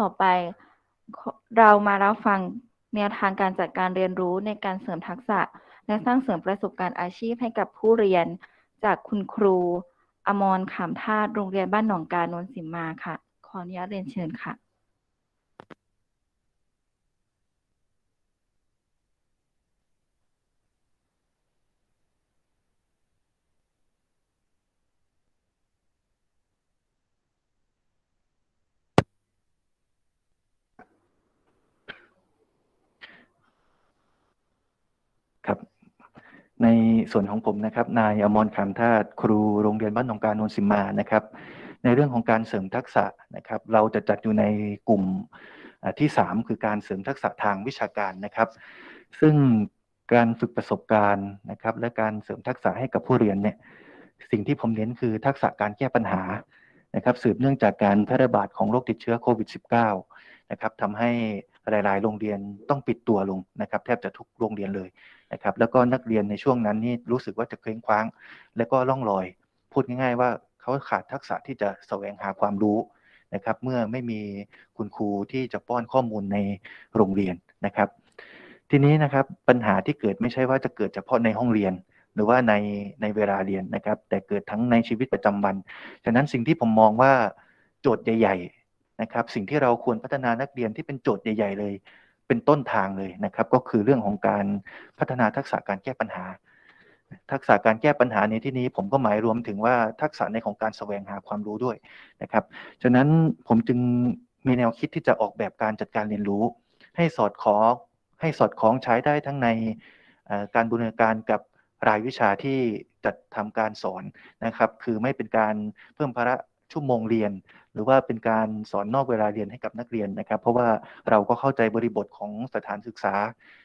ต่อไปเรามารับฟังแนวทางการจัดการเรียนรู้ในการเสริมทักษะ และสร้างเสริมประสบการณ์อาชีพให้กับผู้เรียน จากคุณครู อมรขามธาตุโรงเรียนบ้านหนองกาโนนสิมาค่ะ ขออนุญาตเรียนเชิญค่ะ ในส่วนของผมนะครับนายอมรคำธาตุครูโรงเรียนบ้านหนองการนนสิมานะครับ ในเรื่องของการเสริมทักษะนะครับ เราจะจัดอยู่ในกลุ่มที่ 3 คือการเสริมทักษะทางวิชาการนะครับ ซึ่งการฝึกประสบการณ์นะครับ และการเสริมทักษะให้กับผู้เรียนเนี่ยสิ่งที่ผมเน้นคือทักษะการแก้ปัญหานะครับ สืบเนื่องจากการแพร่ระบาดของโรคติดเชื้อโควิด -19 นะครับทำให้หลาย ๆ โรงเรียนต้องปิดตัวลงนะครับ แทบจะทุกโรงเรียนเลย นะครับแล้วก็นักเรียนในช่วงนั้นนี่รู้สึกว่าจะเคว้งคว้าง และก็ล่องลอย พูดง่าย ๆ ว่าเขาขาดทักษะที่จะแสวงหาความรู้นะครับ เมื่อไม่มีคุณครูที่จะป้อนข้อมูลในโรงเรียนนะครับ ทีนี้นะครับปัญหาที่เกิดไม่ใช่ว่าจะเกิดเฉพาะในห้องเรียน หรือว่าในในเวลาเรียนนะครับ แต่เกิดทั้งในชีวิตประจำวันฉะนั้นสิ่งที่ผมมองว่าโจทย์ใหญ่ ๆนะครับ สิ่งที่เราควรพัฒนานักเรียนที่เป็นโจทย์ใหญ่ ๆ เลย เป็นต้นทางเลยนะครับ ก็คือเรื่องของการพัฒนาทักษะการแก้ปัญหา ทักษะการแก้ปัญหาในที่นี้ผมก็หมายรวมถึงว่าทักษะในของการแสวงหาความรู้ด้วยนะครับ ฉะนั้นผมจึงมีแนวคิดที่จะออกแบบการจัดการเรียนรู้ ให้สอดคล้องให้สอดคล้องใช้ได้ทั้งในการบูรณาการกับรายวิชาที่จัดทำการสอนนะครับ คือไม่เป็นการเพิ่มภาระ ชั่วโมงเรียน หรือว่าเป็นการสอนนอกเวลาเรียนให้กับนักเรียนนะครับ เพราะว่าเราก็เข้าใจบริบทของสถานศึกษา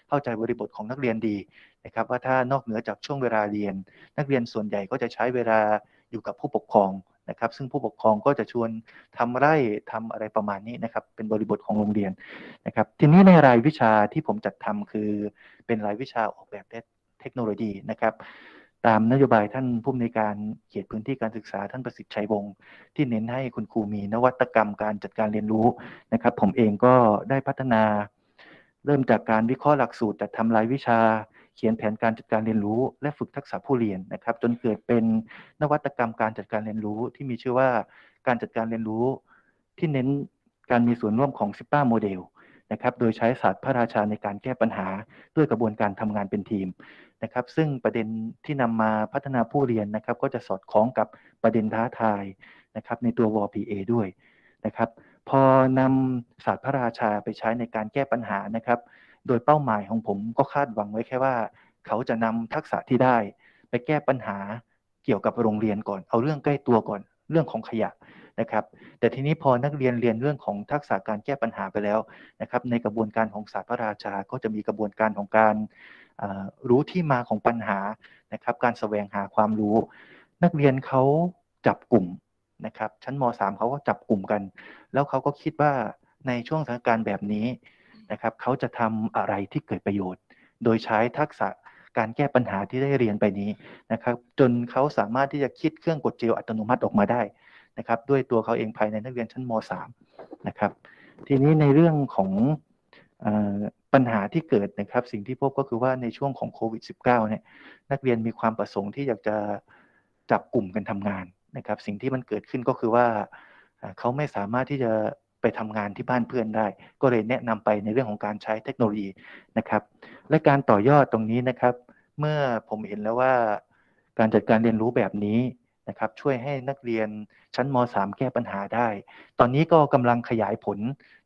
เข้าใจบริบทของนักเรียนดีนะครับ ว่าถ้านอกเหนือจากช่วงเวลาเรียน นักเรียนส่วนใหญ่ก็จะใช้เวลาอยู่กับผู้ปกครองนะครับ ซึ่งผู้ปกครองก็จะชวนทำไร่ทำอะไรประมาณนี้นะครับ เป็นบริบทของโรงเรียนนะครับ ทีนี้ในรายวิชาที่ผมจัดทำคือเป็นรายวิชาออกแบบเทคโนโลยีนะครับ ตามนโยบายท่านผู้อำนวยการเขตพื้นที่การศึกษาท่านประสิทธิ์ชัยวงศ์ที่เน้นให้คุณครูมีนวัตกรรมการจัดการเรียนรู้นะครับ ผมเองก็ได้พัฒนา เริ่มจากการวิเคราะห์หลักสูตรจัดทำรายวิชา เขียนแผนการจัดการเรียนรู้ และฝึกทักษะผู้เรียนนะครับ จนเกิดเป็นนวัตกรรมการจัดการเรียนรู้ ที่มีชื่อว่าการจัดการเรียนรู้ ที่เน้นการมีส่วนร่วมของ10โมเดล นะครับโดยใช้ศาสตร์พระราชาในการแก้ปัญหาด้วยกระบวนการทำงานเป็นทีมนะครับซึ่งประเด็นที่นำมาพัฒนาผู้เรียนนะครับก็จะสอดคล้องกับประเด็นท้าทายนะครับในตัว WPA ด้วยนะครับพอนำศาสตร์พระราชาไปใช้ในการแก้ปัญหานะครับ โดยเป้าหมายของผมก็คาดหวังไว้แค่ว่า เขาจะนำทักษะที่ได้ ไปแก้ปัญหาเกี่ยวกับโรงเรียนก่อน เอาเรื่องใกล้ตัวก่อน เรื่องของขยะนะครับ แต่ทีนี้พอนักเรียนเรียนเรื่องของทักษะการแก้ปัญหาไปแล้วนะครับในกระบวนการของศาสตร์พระราชา ก็จะมีกระบวนการของการรู้ที่มาของปัญหานะครับ การแสวงหาความรู้ นักเรียนเขาจับกลุ่มนะครับ ชั้นม .3 เขาก็จับกลุ่มกัน แล้วเขาก็คิดว่าในช่วงสถานการณ์แบบนี้นะครับเขาจะทำอะไรที่เกิดประโยชน์ โดยใช้ทักษะ การแก้ปัญหาที่ได้เรียนไปนี้นะครับ จนเขาสามารถที่จะคิดเครื่องกดเจลอัตโนมัติออกมาได้นะครับ ด้วยตัวเขาเองภายในนักเรียนชั้นม .3 นะครับ ทีนี้ในเรื่องของปัญหาที่เกิดนะครับ สิ่งที่พบก็คือว่าในช่วงของโควิด -19 เนี่ยนักเรียนมีความประสงค์ที่อยากจะจับกลุ่มกันทำงานนะครับ สิ่งที่มันเกิดขึ้นก็คือว่าเขาไม่สามารถที่จะไปทำงานที่บ้านเพื่อนได้ ก็เลยแนะนำไปในเรื่องของการใช้เทคโนโลยีนะครับ และการต่อยอดตรงนี้นะครับ เมื่อผมเห็นแล้วว่าการจัดการเรียนรู้แบบนี้นะครับ ช่วยให้นักเรียนชั้นม .3 แก้ปัญหาได้ ตอนนี้ก็กำลังขยายผล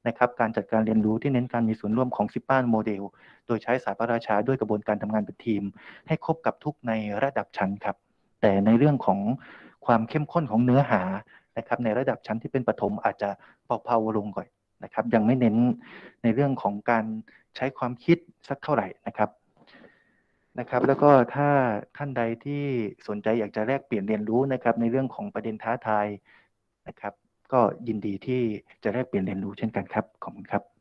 นะครับ การจัดการเรียนรู้ที่เน้นการมีส่วนร่วมของซิป้านโมเดล โดยใช้สายพระราชาด้วยกระบวนการทำงานเป็นทีม ให้ครบกับทุกในระดับชั้นครับ แต่ในเรื่องของความเข้มข้นของเนื้อหานะครับ ในระดับชั้นที่เป็นปฐมอาจจะเบาๆลงก่อน นะครับ ยังไม่เน้นในเรื่องของการใช้ความคิดสักเท่าไหร่นะครับนะครับ แล้วก็ถ้าท่านใดที่สนใจอยากจะแลกเปลี่ยนเรียนรู้นะครับ ในเรื่องของประเด็นท้าทายนะครับ ก็ยินดีที่จะแลกเปลี่ยนเรียนรู้เช่นกันครับขอบคุณครับ